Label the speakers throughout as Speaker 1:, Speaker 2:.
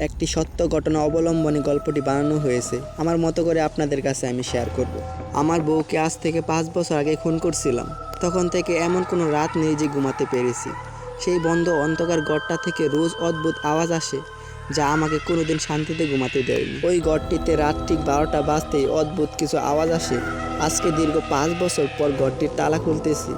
Speaker 1: একটি সত্য ঘটনা অবলম্বনে গল্পটি বানানো হয়েছে। আমার মতো করে আপনাদের কাছে আমি শেয়ার করব। আমার বউকে আজ থেকে পাঁচ বছর আগে খুন করছিলাম। তখন থেকে এমন কোনো রাত নেই যে ঘুমাতে পেরেছি। সেই বন্ধ অন্ধকার গড়টা থেকে রোজ অদ্ভুত আওয়াজ আসে, যা আমাকে কোনোদিন শান্তিতে ঘুমাতে দেয়নি। ওই গড়টিতে রাত ঠিক বারোটা বাজতেই অদ্ভুত কিছু আওয়াজ আসে। আজকে দীর্ঘ পাঁচ বছর পর ঘরটির তালা খুলতেছি।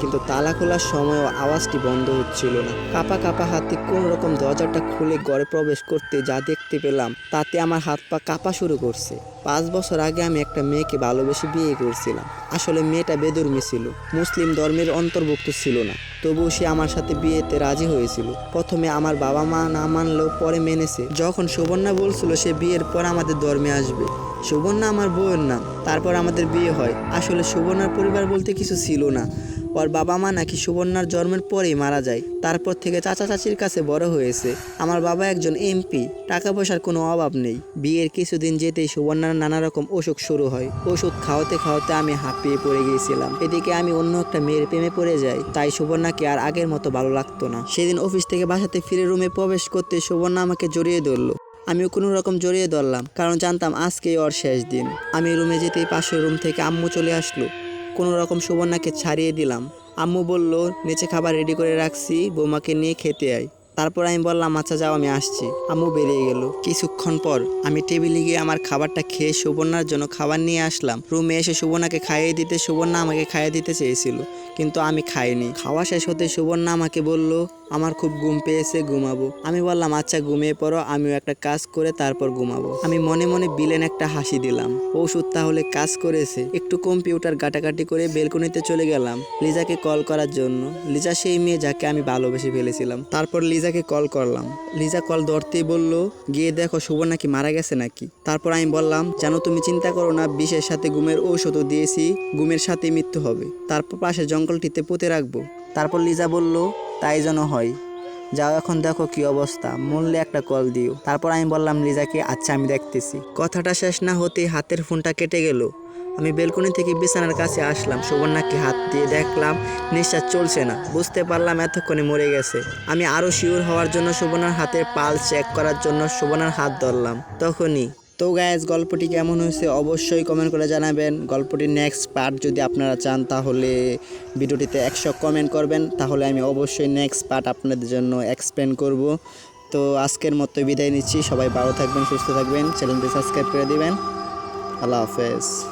Speaker 1: কিন্তু তালা খোলার সময়ও আওয়াজটি বন্ধ হচ্ছিল না। কাপা কাপা হাতে কোন রকম দরজাটা খুলে ঘরে প্রবেশ করতে যা দেখতে পেলাম, তাতে আমার হাত পা কাঁপা শুরু করছে। পাঁচ বছর আগে আমি একটা মেয়েকে ভালোবেসে বিয়ে করছিলাম। আসলে মেয়েটা বেদর্মী ছিল, মুসলিম ধর্মের অন্তর্ভুক্ত ছিল না। তবুও সে আমার সাথে বিয়েতে রাজি হয়েছিল। প্রথমে আমার বাবা মা না মানলেও পরে মেনেছে। যখন সুবর্ণা বলছিল সে বিয়ের পর আমাদের ধর্মে আসবে সুবর্ণা আমার বউয়ের নাম। তারপর আমাদের বিয়ে হয়। আসলে সুবর্ণার পরিবার বলতে কিছু ছিল না। ওর বাবা মা নাকি সুবর্ণার জন্মের পরেই মারা যায়। তারপর থেকে চাচা চাচির কাছে বড় হয়েছে। আমার বাবা একজন এমপি। টাকা পয়সার কোনো অভাব নেই। বিয়ের কিছুদিন যেতেই সুবর্ণার নানা রকম অসুখ শুরু হয়। ওষুধ খাওয়াতে খাওয়াতে আমি হাঁপিয়ে পড়ে গিয়েছিলাম। এদিকে আমি অন্য একটা মেয়ের প্রেমে পড়ে যাই। তাই সুবর্ণাকে আর আগের মতো ভালো লাগতো না। সেদিন অফিস থেকে বাসাতে ফিরে রুমে প্রবেশ করতে সুবর্ণা আমাকে জড়িয়ে ধরলো। আমিও কোনো রকম জড়িয়ে ধরলাম, কারণ জানতাম আজকেই ওর শেষ দিন। আমি রুমে যেতেই পাশের রুম থেকে আম্মু চলে আসলো। কোনো রকম সুবর্ণাকে ছাড়িয়ে দিলাম। আম্মু বলল নিচে খাবার রেডি করে রাখছি, বৌমাকে নিয়ে খেতে আয়। তারপর আমি বললাম আচ্ছা যাও, আমি আসছি। আম্মু বেরিয়ে গেল। কিছুক্ষণ পর আমি টেবিলে গিয়ে আমার খাবারটা খেয়ে সুবর্ণার জন্য খাবার নিয়ে আসলাম। রুমে এসে সুবর্ণাকে খাইয়ে দিতে সুবর্ণা আমাকে খাইয়ে দিতে চেয়েছিল, কিন্তু আমি খাইনি। খাওয়া শেষ হতে সুবর্ণা আমাকে বলল, আমার খুব ঘুম পেয়েছে, ঘুমাবো। আমি বললাম আচ্ছা ঘুমিয়ে পড়ো, আমিও একটা কাজ করে তারপর ঘুমাবো। আমি মনে মনে বিলেন একটা হাসি দিলাম। ওষুধ তাহলে কাজ করেছে। একটু কম্পিউটার গাটাগাটি করে বেলকনিতে চলে গেলাম লিজাকে কল করার জন্য। লিজা সেই মেয়ে যাকে আমি ভালোবেসে ফেলেছিলাম। তারপর লিজাকে কল করলাম। লিজা কল ধরতেই বলল, গিয়ে দেখো, শুভ নাকি মারা গেছে নাকি? তারপর আমি বললাম, জানো, তুমি চিন্তা করো না, বিষের সাথে ঘুমের ঔষধও দিয়েছি, ঘুমের সাথে মৃত্যু হবে। তারপর পাশে জঙ্গলটিতে পুঁতে রাখব। তারপর লিজা বলল, তাই যেন হয়। যাও এখন দেখো কি অবস্থা মূল্যে একটা কল দিও। তারপর আমি বললাম, লিজাকে আচ্ছা আমি দেখতেছি। কথাটা শেষ না হতেই হাতের ফোনটা কেটে গেল। আমি বেলকনি থেকে বিছানার কাছে আসলাম। সুবর্ণাকে হাত দিয়ে দেখলাম, নিঃশ্বাস চলছে না। বুঝতে পারলাম এতক্ষণে মরে গেছে। আমি আরও শিওর হওয়ার জন্য সুবর্ণার হাতের পাল চেক করার জন্য সুবর্ণার হাত ধরলাম। তখনই, তো গায়েস গল্পটি কেমন হয়েছে অবশ্যই কমেন্ট করে জানাবেন। গল্পটির নেক্সট পার্ট যদি আপনারা চান, তাহলে ভিডিওটিতে একশো কমেন্ট করবেন। তাহলে আমি অবশ্যই নেক্সট পার্ট আপনাদের জন্য এক্সপ্লেন করব। তো আজকের মতো বিদায় নিচ্ছি। সবাই ভালো থাকবেন, সুস্থ থাকবেন। চ্যানেলটি সাবস্ক্রাইব করে দিবেন। আল্লাহ হাফেজ।